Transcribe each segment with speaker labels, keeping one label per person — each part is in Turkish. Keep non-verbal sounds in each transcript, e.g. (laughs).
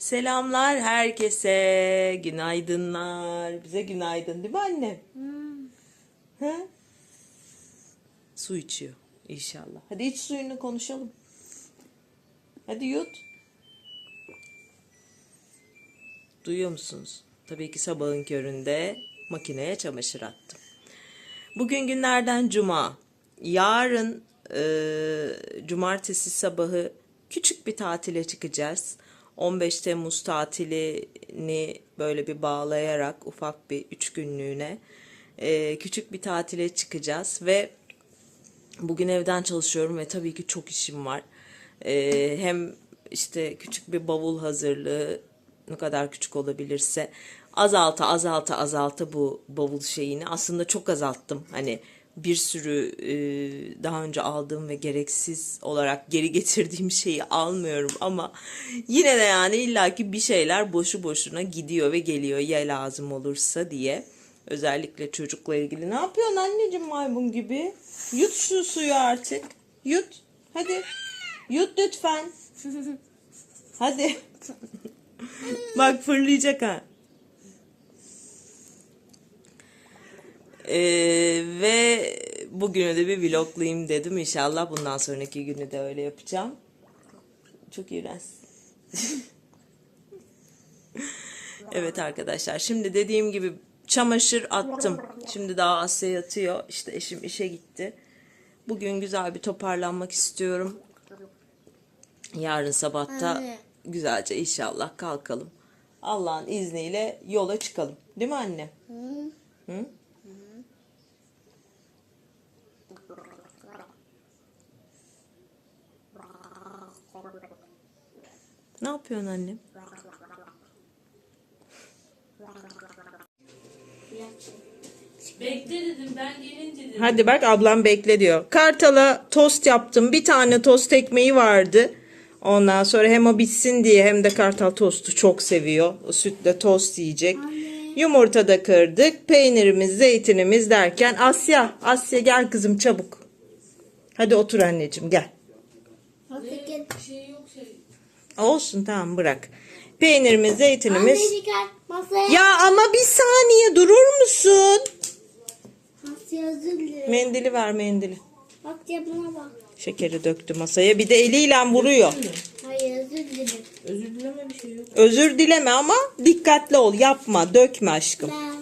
Speaker 1: Selamlar herkese. Günaydınlar. Bize günaydın değil mi anne? He? Su içiyor inşallah. Hadi iç suyunu konuşalım. Hadi yut. Duyuyor musunuz? Tabii ki sabahın köründe makineye çamaşır attım. Bugün günlerden cuma. Yarın e, cumartesi sabahı küçük bir tatile çıkacağız. 15 Temmuz tatilini böyle bir bağlayarak ufak bir üç günlüğüne e, küçük bir tatile çıkacağız ve bugün evden çalışıyorum ve tabii ki çok işim var. E, hem işte küçük bir bavul hazırlığı ne kadar küçük olabilirse azalta azalta azalta bu bavul şeyini aslında çok azalttım. Hani bir sürü e, daha önce aldığım ve gereksiz olarak geri (laughs) getirdiğim şeyi almıyorum ama yine de yani illaki bir şeyler boşu boşuna gidiyor ve geliyor ya lazım olursa diye. Özellikle çocukla ilgili. Ne yapıyorsun anneciğim maymun gibi? Yut şu suyu artık. Yut. Hadi. Yut lütfen. (laughs) Hadi. (laughs) Bak fırlayacak ha. Ee, ve bugünü de bir vloglayayım dedim. İnşallah bundan sonraki günü de öyle yapacağım. Çok iğrenç. (laughs) evet arkadaşlar. Şimdi dediğim gibi çamaşır attım. Şimdi daha Asya yatıyor. İşte eşim işe gitti. Bugün güzel bir toparlanmak istiyorum. Yarın sabahta güzelce inşallah kalkalım. Allah'ın izniyle yola çıkalım. Değil mi anne? Hı? Ne yapıyorsun annem?
Speaker 2: Bekle dedim ben gelince dedim.
Speaker 1: Hadi bak ablam bekle diyor. Kartal'a tost yaptım. Bir tane tost ekmeği vardı. Ondan sonra hem o bitsin diye hem de kartal tostu çok seviyor. O sütle tost yiyecek. Yumurta da kırdık. Peynirimiz, zeytinimiz derken Asya, Asya gel kızım çabuk. Hadi otur anneciğim gel.
Speaker 2: Şey şey.
Speaker 1: Olsun tamam bırak. Peynirimiz, zeytinimiz.
Speaker 3: Masaya.
Speaker 1: Ya ama bir saniye durur musun?
Speaker 3: Masaya özür dilerim.
Speaker 1: Mendili ver mendili.
Speaker 3: Bak cebine bak.
Speaker 1: Şekeri döktü masaya. Bir de eliyle vuruyor.
Speaker 3: Hayır özür dilerim.
Speaker 2: Özür dileme bir şey yok.
Speaker 1: Özür dileme ama dikkatli ol. Yapma, dökme aşkım.
Speaker 3: Ben.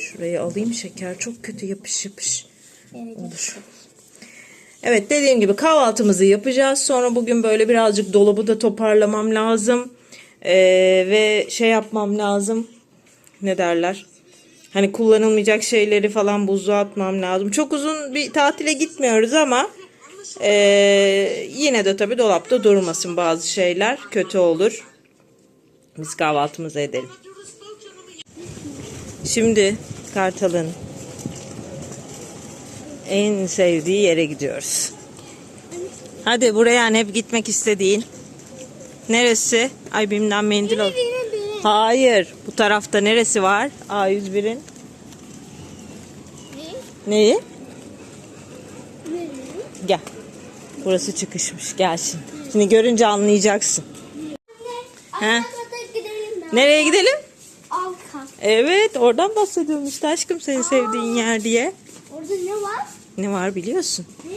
Speaker 1: Şurayı alayım şeker çok kötü yapış yapış.
Speaker 3: Evet.
Speaker 1: Olur. Evet dediğim gibi kahvaltımızı yapacağız. Sonra bugün böyle birazcık dolabı da toparlamam lazım. Ee, ve şey yapmam lazım. Ne derler? Hani kullanılmayacak şeyleri falan buzluğa atmam lazım. Çok uzun bir tatile gitmiyoruz ama ee, yine de tabii dolapta durmasın bazı şeyler. Kötü olur. Biz kahvaltımızı edelim. Şimdi Kartal'ın en sevdiği yere gidiyoruz. Hadi buraya hani hep gitmek istediğin. Neresi? Ay benimden mendil
Speaker 3: benim.
Speaker 1: Hayır. Bu tarafta neresi var? A101'in. Neyi? Gel. Burası çıkışmış. Gel şimdi. Şimdi görünce anlayacaksın. He? Nereye gidelim?
Speaker 3: Alt kat.
Speaker 1: Evet oradan bahsediyorum işte aşkım senin sevdiğin yer diye.
Speaker 3: Orada ne var?
Speaker 1: Biliyorsun.
Speaker 3: Ne?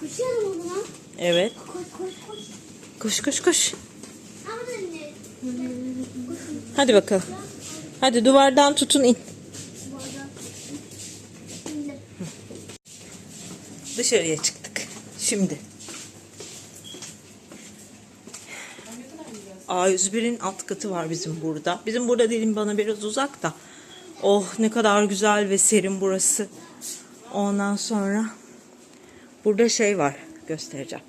Speaker 3: Koşuyorum o zaman.
Speaker 1: Evet.
Speaker 3: Koş koş koş.
Speaker 1: Koş koş koş. Hadi bakalım. Hadi duvardan tutun in. Dışarıya çıktık. Şimdi. A101'in alt katı var bizim burada. Bizim burada dilim bana biraz uzak da. Oh ne kadar güzel ve serin burası. Ondan sonra burada şey var. Göstereceğim.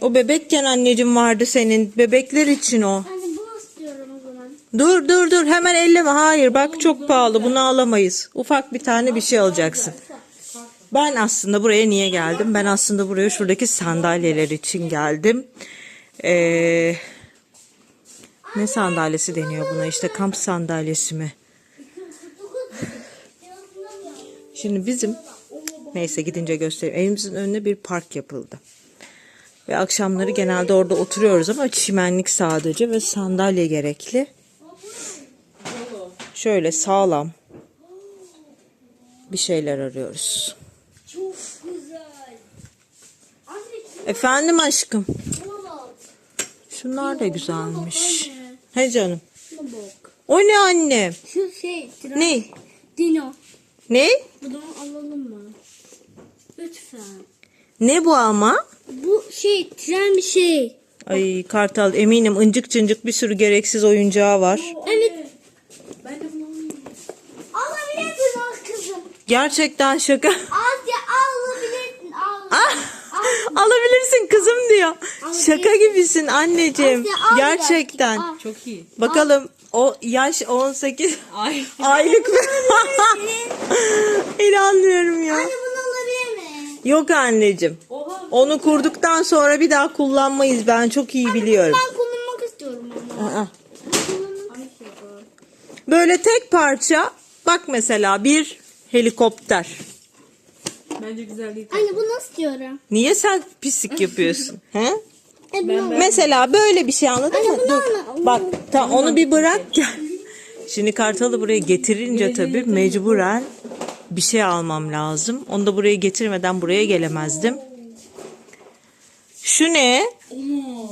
Speaker 1: O bebekken anneciğim vardı senin. Bebekler için o. Dur dur dur hemen elleme. Hayır bak çok pahalı bunu alamayız. Ufak bir tane bir şey alacaksın. Ben aslında buraya niye geldim? Ben aslında buraya şuradaki sandalyeler için geldim. Ee, ne sandalyesi deniyor buna? İşte kamp sandalyesi mi? Şimdi bizim Neyse gidince göstereyim. Evimizin önüne bir park yapıldı. Ve akşamları genelde orada oturuyoruz ama çimenlik sadece ve sandalye gerekli. Şöyle sağlam bir şeyler arıyoruz.
Speaker 3: Anne
Speaker 1: Efendim aşkım. Şunlar da güzelmiş.
Speaker 3: Anne,
Speaker 1: He canım. O ne annem?
Speaker 3: Şu şey.
Speaker 1: Ne?
Speaker 3: Dino.
Speaker 1: Ne?
Speaker 3: Bunu alalım mı? Lütfen.
Speaker 1: Ne bu ama?
Speaker 3: Bu şey tren bir şey.
Speaker 1: Ay Kartal eminim ıncık cıncık bir sürü gereksiz oyuncağı var.
Speaker 3: Evet.
Speaker 2: Ben de bunu alayım.
Speaker 3: Alabilirsin al kızım.
Speaker 1: Gerçekten şaka. (laughs)
Speaker 3: Asya alabilirsin. Al.
Speaker 1: Ah, alabilirsin kızım diyor. Şaka gibisin anneciğim.
Speaker 3: Asya, al
Speaker 1: Gerçekten.
Speaker 3: al.
Speaker 2: Çok iyi.
Speaker 1: Bakalım o yaş 18
Speaker 2: Ay.
Speaker 1: aylık mı? (laughs) İnanmıyorum ya.
Speaker 3: Anne bunu alabilir mi?
Speaker 1: Yok anneciğim.
Speaker 2: Oha.
Speaker 1: Onu kurduktan sonra bir daha kullanmayız. Ben çok iyi biliyorum.
Speaker 3: Ben kullanmak istiyorum.
Speaker 1: Aa.
Speaker 3: İstiyorum.
Speaker 1: Böyle tek parça bak mesela bir helikopter.
Speaker 2: Bence güzel değil.
Speaker 3: Anne bunu istiyorum.
Speaker 1: Niye sen pislik yapıyorsun? (laughs) He? Mesela böyle bir şey anladın mı? Dur. Bak tamam onu bir bırak gel. Şimdi kartalı buraya getirince tabii mecburen bir şey almam lazım. Onu da buraya getirmeden buraya gelemezdim. Şu ne?
Speaker 2: Aman.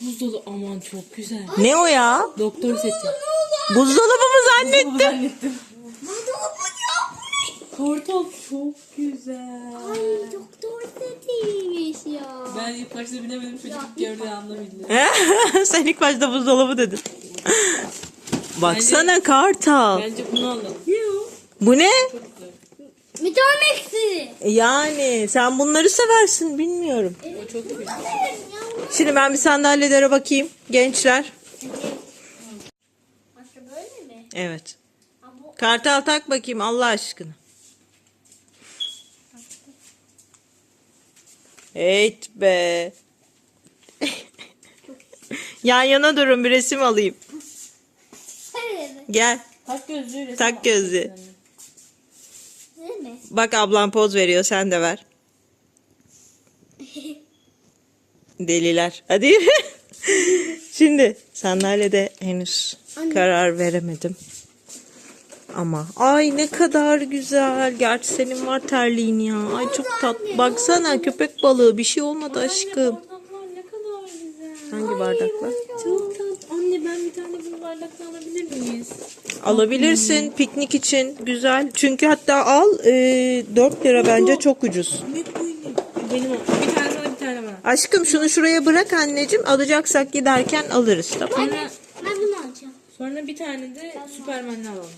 Speaker 2: Buzdolabı aman çok güzel.
Speaker 1: Ne o ya?
Speaker 2: Doktor seti.
Speaker 1: Buzdolabımı zannettim.
Speaker 2: Zannettim.
Speaker 3: Ya.
Speaker 2: Kartal çok güzel.
Speaker 3: Ay çok doğru setiymiş ya.
Speaker 2: Ben ilk başta bilemedim çocuk gördüğü anda. (laughs)
Speaker 1: Sen ilk başta buzdolabı dedin. Baksana kartal.
Speaker 2: Bence bunu alalım.
Speaker 1: Bu ne?
Speaker 2: Çok güzel.
Speaker 3: Eksi.
Speaker 1: Yani sen bunları seversin bilmiyorum.
Speaker 2: O çok güzel.
Speaker 1: Şimdi ben bir sandalyelere bakayım gençler.
Speaker 3: Başka böyle mi?
Speaker 1: Evet. Kartal tak bakayım Allah aşkına. Evet be. Yan yana durun bir resim alayım. Gel
Speaker 2: Tak gözlüğüyle.
Speaker 1: tak gözlüğü.
Speaker 3: Değil mi?
Speaker 1: Bak ablam poz veriyor sen de ver. Deliler. Hadi. (laughs) Şimdi sandalyede henüz
Speaker 3: Anne.
Speaker 1: karar veremedim. Ama ay ne kadar güzel. Gerçi senin var terliğin ya. Ay çok tatlı. Baksana köpek balığı bir şey olmadı aşkım.
Speaker 2: Bardaklar ne kadar güzel.
Speaker 1: Hangi bardaklar?
Speaker 2: Çok tatlı. Anne ben bir tane bunu bardakta alabilir miyiz?
Speaker 1: Alabilirsin piknik için güzel. Çünkü hatta al e, 4 lira bence çok ucuz.
Speaker 2: Ne koyayım? Benim o. Bir tane sana bir tane bana.
Speaker 1: Aşkım şunu şuraya bırak anneciğim. Alacaksak giderken alırız tamam mı?
Speaker 2: Sonra,
Speaker 3: Ben bunu alacağım.
Speaker 2: sonra bir tane de Süpermen'li alalım.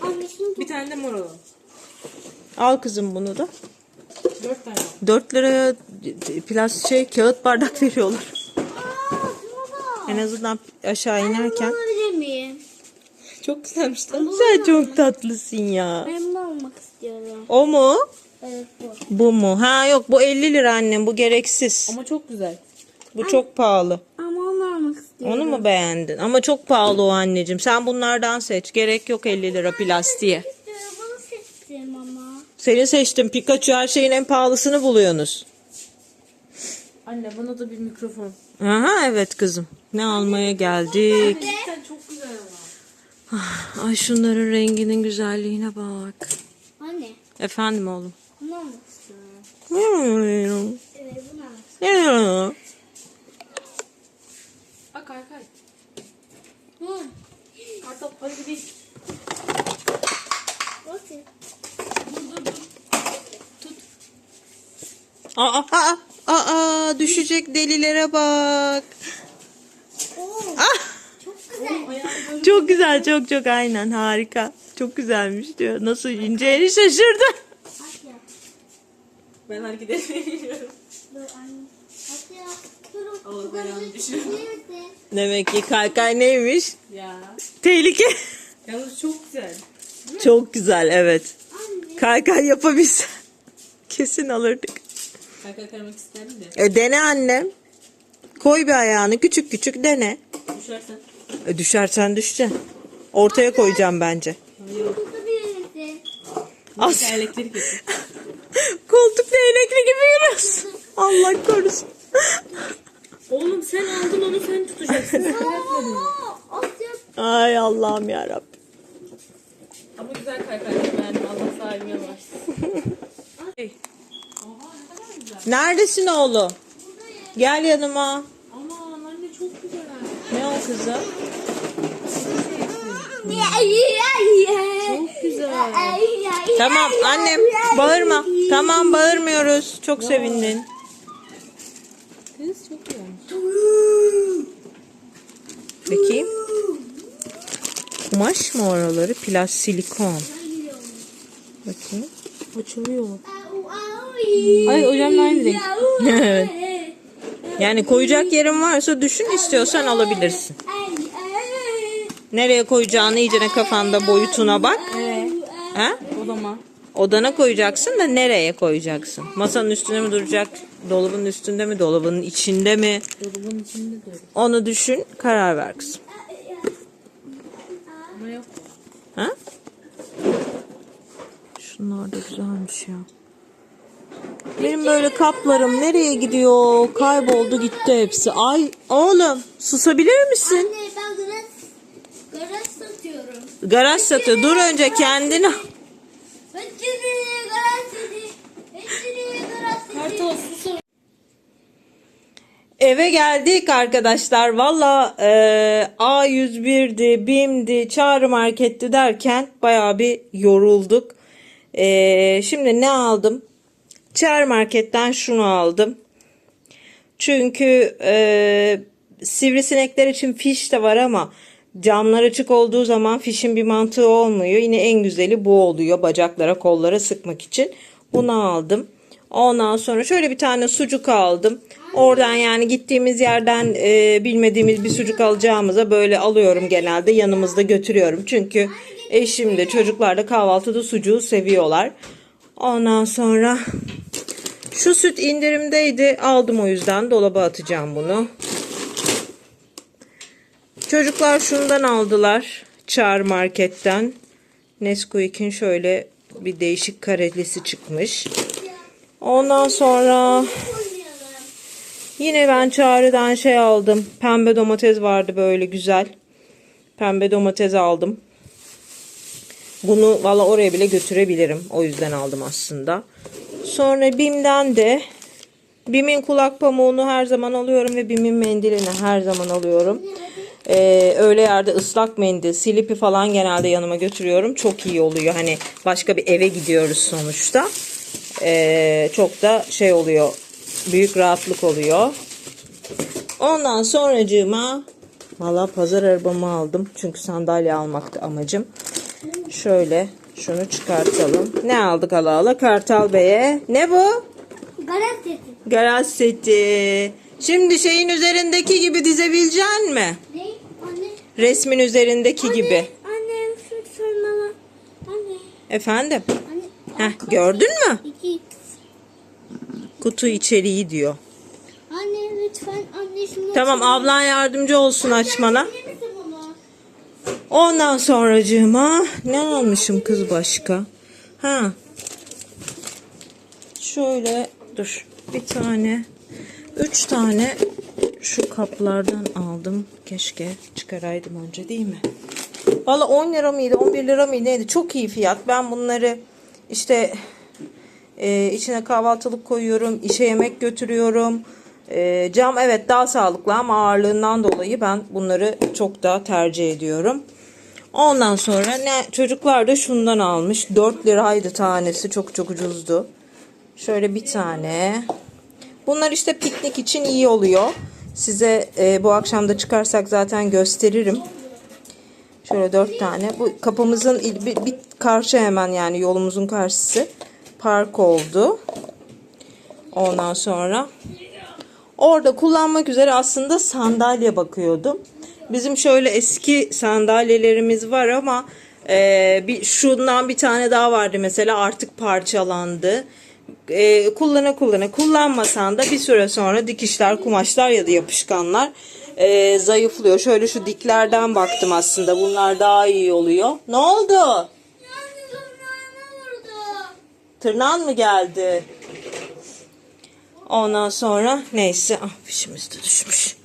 Speaker 3: Anne şimdi
Speaker 2: Bir tane de mor alalım.
Speaker 1: Al kızım bunu da.
Speaker 2: Dört tane.
Speaker 1: 4 liraya plastik şey kağıt bardak (laughs) veriyorlar. En azından aşağı inerken.
Speaker 3: alabilir miyim?
Speaker 2: Çok güzelmiş.
Speaker 1: Sen çok tatlısın ya.
Speaker 3: Ben bunu almak istiyorum.
Speaker 1: O mu?
Speaker 3: Evet bu.
Speaker 1: Bu mu? Ha yok bu 50 lira annem bu gereksiz.
Speaker 2: Ama çok güzel.
Speaker 1: Bu çok pahalı.
Speaker 3: Onu istiyorum.
Speaker 1: Mu beğendin? Ama çok pahalı o anneciğim. Sen bunlardan seç. Gerek yok 50 lira plastiğe.
Speaker 3: İstiyorum, Bunu seçtim ama.
Speaker 1: Seni seçtim. Pikachu her şeyin en pahalısını buluyorsunuz.
Speaker 2: Anne bana da bir mikrofon.
Speaker 1: Aha evet kızım. Ne almaya geldik?
Speaker 2: Çok güzel ama.
Speaker 1: Ay şunların renginin güzelliğine bak.
Speaker 3: Anne
Speaker 1: Efendim oğlum.
Speaker 3: bunu almak istiyorum.
Speaker 1: Hmm.
Speaker 3: Evet bunu almak
Speaker 1: Ya.
Speaker 3: Hı.
Speaker 2: Kartal hadi gidelim.
Speaker 3: Okey.
Speaker 1: Aa, aa, aa, düşecek delilere bak.
Speaker 3: Oo,
Speaker 1: Ah,
Speaker 3: çok güzel.
Speaker 1: çok güzel, çok çok aynen harika. Çok güzelmiş diyor. Nasıl ineceğini şaşırdı.
Speaker 2: Ben hareket edemiyorum.
Speaker 3: Dur anne. Asya. Durun.
Speaker 2: Allah belanı düşürüyor.
Speaker 1: Demek ki kaykay neymiş?
Speaker 2: Ya.
Speaker 1: Tehlike.
Speaker 2: Yalnız çok güzel. (laughs)
Speaker 1: Çok güzel evet.
Speaker 3: Anne.
Speaker 1: Kaykay yapabilse (laughs) kesin alırdık.
Speaker 2: Kay kay kaymak isterdim de.
Speaker 1: E, dene annem. Koy bir ayağını küçük küçük dene.
Speaker 2: Düşersen.
Speaker 1: E, düşersen düşeceksin. Ortaya koyacağım bence.
Speaker 3: Misin?
Speaker 1: As (laughs) koltuk değnekli gibi yürüyorsun. Allah korusun.
Speaker 2: Oğlum sen aldın onu sen tutacaksın. Sen (laughs) yapmadın.
Speaker 3: Aa, Asya.
Speaker 1: Ay Allah'ım ya
Speaker 2: Ama güzel kaykay beğendim. Allah sahibine varsın. (laughs)
Speaker 1: Neredesin oğlum? Gel yanıma.
Speaker 2: Aman anne çok güzel.
Speaker 1: Ne o kızım?
Speaker 2: Çok güzel.
Speaker 1: Tamam annem bağırma. Tamam bağırmıyoruz. Çok sevindin.
Speaker 2: Kız çok güzel.
Speaker 1: Bakayım. Kumaş mı oraları? Plas silikon. Bakayım.
Speaker 2: Açılıyor. Ay hocamla aynı renk. (laughs)
Speaker 1: evet. Yani koyacak yerin varsa düşün istiyorsan alabilirsin. Nereye koyacağını iyicene kafanda boyutuna bak.
Speaker 2: Evet.
Speaker 1: Ha?
Speaker 2: Odama.
Speaker 1: Odana koyacaksın da nereye koyacaksın? Masanın üstüne mi duracak? Dolabın üstünde mi? Dolabın içinde mi?
Speaker 2: Dolabın içinde de.
Speaker 1: Onu düşün, karar ver kızım.
Speaker 2: Ama yok.
Speaker 1: Ha? Şunlar da güzelmiş ya. Benim böyle kaplarım nereye gidiyor? Kayboldu gitti hepsi. Ay oğlum susabilir misin?
Speaker 3: Anne ben garaj, garaj satıyorum.
Speaker 1: Garaj satıyor. Dur önce kendini.
Speaker 3: Hıçını garaj dedi. Hıçını garaj dedi.
Speaker 2: Sus.
Speaker 1: Eve geldik arkadaşlar. Valla e, A101'di, BİM'di, Çağrı Market'ti derken bayağı bir yorulduk. E, şimdi ne aldım? Çağrı Market'ten şunu aldım. Çünkü e, sivrisinekler için fiş de var ama camlar açık olduğu zaman fişin bir mantığı olmuyor. Yine en güzeli bu oluyor. Bacaklara kollara sıkmak için. Bunu aldım. Ondan sonra şöyle bir tane sucuk aldım. Oradan yani gittiğimiz yerden e, bilmediğimiz bir sucuk alacağımıza böyle alıyorum genelde yanımızda götürüyorum. Çünkü eşim de çocuklar da kahvaltıda sucuğu seviyorlar. Ondan sonra şu süt indirimdeydi. Aldım o yüzden dolaba atacağım bunu. Çocuklar şundan aldılar. Çağrı marketten. Nesquik'in şöyle bir değişik karelisi çıkmış. Ondan sonra yine ben Çağrı'dan şey aldım. Pembe domates vardı böyle güzel. Pembe domates aldım. Bunu valla oraya bile götürebilirim. O yüzden aldım aslında. Sonra Bim'den de Bim'in kulak pamuğunu her zaman alıyorum ve Bim'in mendilini her zaman alıyorum. Ee, öyle yerde ıslak mendil, silipi falan genelde yanıma götürüyorum. Çok iyi oluyor. Hani başka bir eve gidiyoruz sonuçta. Ee, çok da şey oluyor. Büyük rahatlık oluyor. Ondan sonracığıma valla pazar arabamı aldım. Çünkü sandalye almaktı amacım. Şöyle şunu çıkartalım. Ne aldık ala ala Kartal Bey'e? Ne bu?
Speaker 3: Garaj dedi.
Speaker 1: Garaj seti. Şimdi şeyin üzerindeki gibi dizebilecek mi?
Speaker 3: Ne? Anne.
Speaker 1: Resmin üzerindeki gibi.
Speaker 3: Annem şu sormalı. Anne.
Speaker 1: Efendim?
Speaker 3: Anne.
Speaker 1: Heh, gördün mü?
Speaker 3: İki.
Speaker 1: Kutu içeriği diyor.
Speaker 3: Anne lütfen anne şunu
Speaker 1: Tamam ablan yardımcı olsun açmana. Ondan sonracığıma ne almışım kız başka? Ha. Şöyle dur bir tane üç tane şu kaplardan aldım. Keşke çıkaraydım önce değil mi? Valla 10 lira mıydı 11 lira mıydı neydi? Çok iyi fiyat. Ben bunları işte e, içine kahvaltılık koyuyorum. işe yemek götürüyorum. E, cam evet daha sağlıklı ama ağırlığından dolayı ben bunları çok daha tercih ediyorum. Ondan sonra ne çocuklar da şundan almış. 4 liraydı tanesi. Çok çok ucuzdu. Şöyle bir tane. Bunlar işte piknik için iyi oluyor. Size e, bu akşam da çıkarsak zaten gösteririm. Şöyle dört tane. Bu kapımızın bir, bir karşı hemen yani yolumuzun karşısı. Park oldu. Ondan sonra orada kullanmak üzere aslında sandalye bakıyordum. Bizim şöyle eski sandalyelerimiz var ama e, bir şundan bir tane daha vardı mesela artık parçalandı. E, kullana kullana kullanmasan da bir süre sonra dikişler, kumaşlar ya da yapışkanlar e, zayıflıyor. Şöyle şu diklerden baktım aslında bunlar daha iyi oluyor. Ne oldu? Tırnağın mı geldi? Ondan sonra neyse ah fişimiz de düşmüş.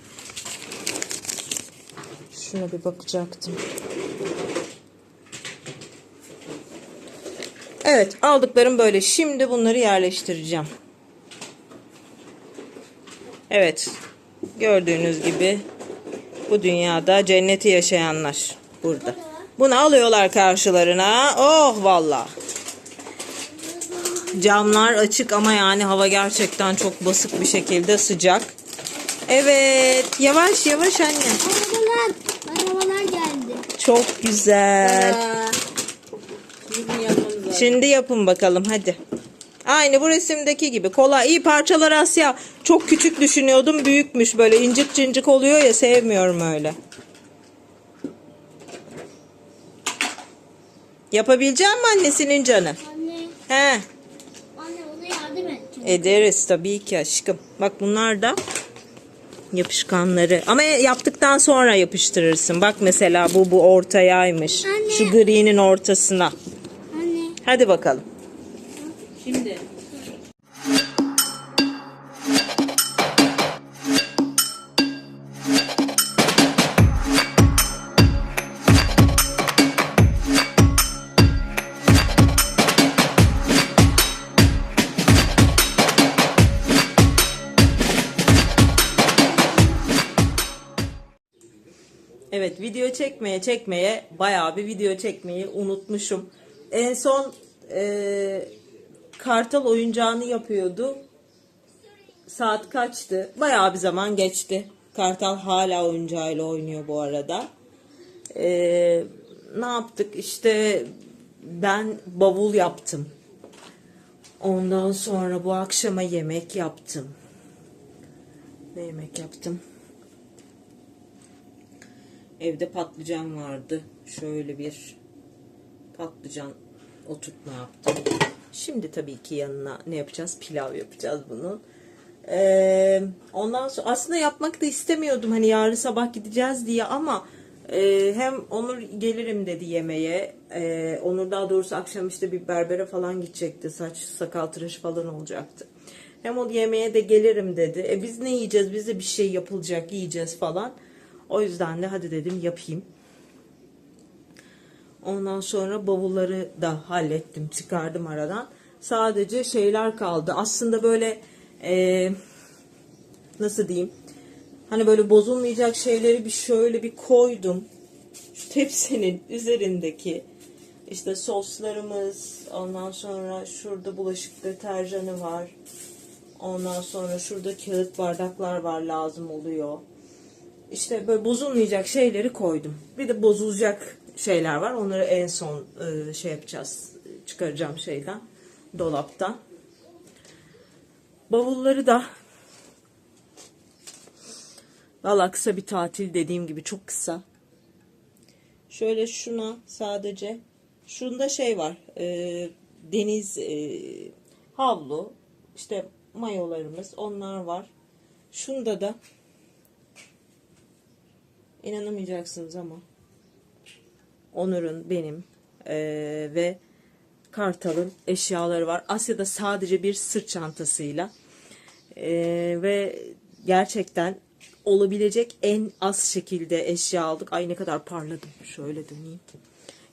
Speaker 1: Şuna bir bakacaktım. Evet aldıklarım böyle. Şimdi bunları yerleştireceğim. Evet. Gördüğünüz gibi bu dünyada cenneti yaşayanlar burada. Bunu alıyorlar karşılarına. Oh valla. Camlar açık ama yani hava gerçekten çok basık bir şekilde sıcak. Evet. Yavaş yavaş anne.
Speaker 3: Arabalar. Arabalar geldi.
Speaker 1: Çok güzel.
Speaker 2: Aa. Şimdi
Speaker 1: yapın bakalım hadi. Aynı bu resimdeki gibi. Kolay. iyi parçalar Asya. Çok küçük düşünüyordum. Büyükmüş böyle incik cincik oluyor ya sevmiyorum öyle. Yapabilecek mi annesinin canı?
Speaker 3: Anne.
Speaker 1: He.
Speaker 3: Anne ona yardım et.
Speaker 1: Ederiz tabii ki aşkım. Bak bunlar da yapışkanları. Ama yaptıktan sonra yapıştırırsın. Bak mesela bu bu ortayaymış.
Speaker 3: Anne.
Speaker 1: Şu gri'nin ortasına.
Speaker 3: Anne.
Speaker 1: Hadi bakalım.
Speaker 2: Şimdi.
Speaker 1: Çekmeye çekmeye bayağı bir video çekmeyi unutmuşum. En son e, kartal oyuncağını yapıyordu. Saat kaçtı? Bayağı bir zaman geçti. Kartal hala oyuncağıyla oynuyor bu arada. E, ne yaptık? İşte ben bavul yaptım. Ondan sonra bu akşama yemek yaptım. Ne yemek yaptım? Evde patlıcan vardı. Şöyle bir patlıcan oturtma yaptım. Şimdi tabii ki yanına ne yapacağız? Pilav yapacağız bunun. Ee, ondan sonra aslında yapmak da istemiyordum hani yarın sabah gideceğiz diye ama e, hem Onur gelirim dedi yemeğe. Ee, Onur daha doğrusu akşam işte bir berbere falan gidecekti. Saç sakal tıraşı falan olacaktı. Hem o yemeğe de gelirim dedi. E biz ne yiyeceğiz? Bize bir şey yapılacak yiyeceğiz falan. O yüzden de hadi dedim yapayım. Ondan sonra bavulları da hallettim, çıkardım aradan. Sadece şeyler kaldı. Aslında böyle eee, nasıl diyeyim? Hani böyle bozulmayacak şeyleri bir şöyle bir koydum. Şu tepsinin (laughs) üzerindeki işte soslarımız, ondan sonra şurada bulaşık deterjanı var. Ondan sonra şurada kağıt bardaklar var lazım oluyor. İşte böyle bozulmayacak şeyleri koydum. Bir de bozulacak şeyler var. Onları en son e, şey yapacağız. Çıkaracağım şeyden. Dolaptan. Bavulları da Valla kısa bir tatil dediğim gibi çok kısa. Şöyle şuna sadece şunda şey var. e, deniz e, havlu işte mayolarımız onlar var. Şunda da İnanamayacaksınız ama Onur'un benim eee, ve Kartal'ın eşyaları var. Asya'da sadece bir sırt çantasıyla Eee, ve gerçekten olabilecek en az şekilde eşya aldık. Ay ne kadar parladım. Şöyle döneyim.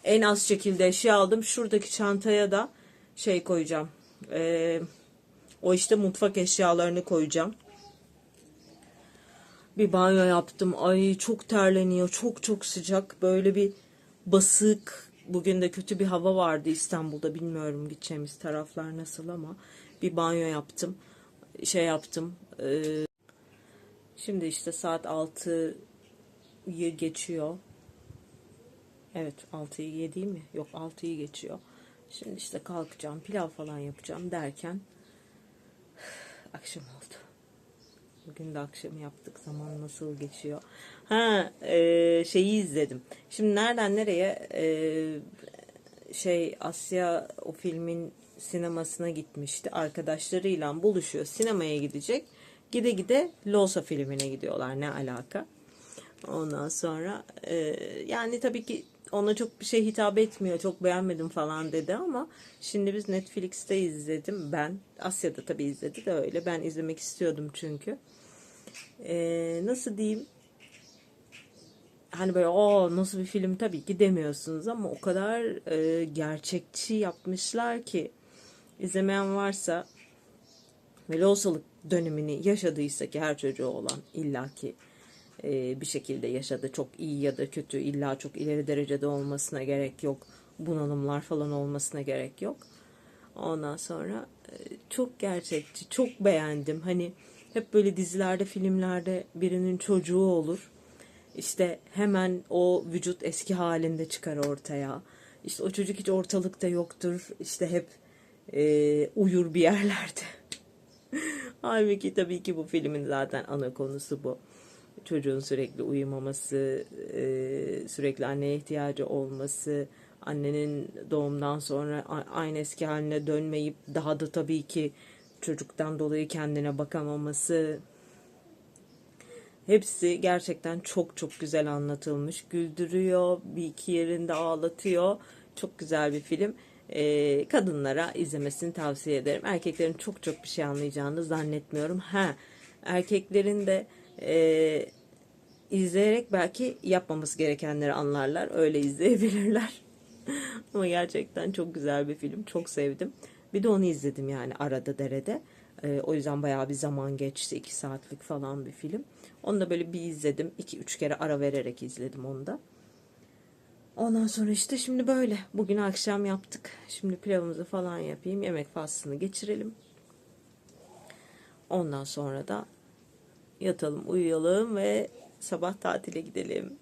Speaker 1: En az şekilde eşya aldım. Şuradaki çantaya da şey koyacağım. Eee, o işte mutfak eşyalarını koyacağım bir banyo yaptım. Ay çok terleniyor. Çok çok sıcak. Böyle bir basık. Bugün de kötü bir hava vardı İstanbul'da. Bilmiyorum gideceğimiz taraflar nasıl ama bir banyo yaptım. Şey yaptım. Ee, şimdi işte saat 6'yı geçiyor. Evet 6'yı 7 mi? Yok 6'yı geçiyor. Şimdi işte kalkacağım pilav falan yapacağım derken (sighs) akşam oldu. Bugün de akşam yaptık. Zaman nasıl geçiyor? Ha e, şeyi izledim. Şimdi nereden nereye e, şey Asya o filmin sinemasına gitmişti. Arkadaşlarıyla buluşuyor. Sinemaya gidecek. Gide gide Losa filmine gidiyorlar. Ne alaka? Ondan sonra e, yani tabii ki ona çok bir şey hitap etmiyor. Çok beğenmedim falan dedi ama şimdi biz Netflix'te izledim ben. Asya'da tabii izledi de öyle. Ben izlemek istiyordum çünkü. Ee, nasıl diyeyim? Hani böyle o nasıl bir film tabii ki demiyorsunuz ama o kadar e, gerçekçi yapmışlar ki izlemeyen varsa ve lohusalık dönemini yaşadıysa ki her çocuğu olan illaki e, bir şekilde yaşadı. Çok iyi ya da kötü illa çok ileri derecede olmasına gerek yok. Bunalımlar falan olmasına gerek yok. Ondan sonra e, çok gerçekçi, çok beğendim. Hani hep böyle dizilerde, filmlerde birinin çocuğu olur. İşte hemen o vücut eski halinde çıkar ortaya. İşte o çocuk hiç ortalıkta yoktur. İşte hep e, uyur bir yerlerde. (laughs) Halbuki tabii ki bu filmin zaten ana konusu bu. Çocuğun sürekli uyumaması, e, sürekli anneye ihtiyacı olması, annenin doğumdan sonra aynı eski haline dönmeyip daha da tabii ki çocuktan dolayı kendine bakamaması. Hepsi gerçekten çok çok güzel anlatılmış. Güldürüyor, bir iki yerinde ağlatıyor. Çok güzel bir film. Ee, kadınlara izlemesini tavsiye ederim. Erkeklerin çok çok bir şey anlayacağını zannetmiyorum. Ha, erkeklerin de e, izleyerek belki yapmaması gerekenleri anlarlar. Öyle izleyebilirler. (laughs) Ama gerçekten çok güzel bir film. Çok sevdim. Bir de onu izledim yani arada derede. Ee, o yüzden bayağı bir zaman geçti. iki saatlik falan bir film. Onu da böyle bir izledim. iki üç kere ara vererek izledim onu da. Ondan sonra işte şimdi böyle. Bugün akşam yaptık. Şimdi pilavımızı falan yapayım. Yemek faslını geçirelim. Ondan sonra da yatalım, uyuyalım ve sabah tatile gidelim.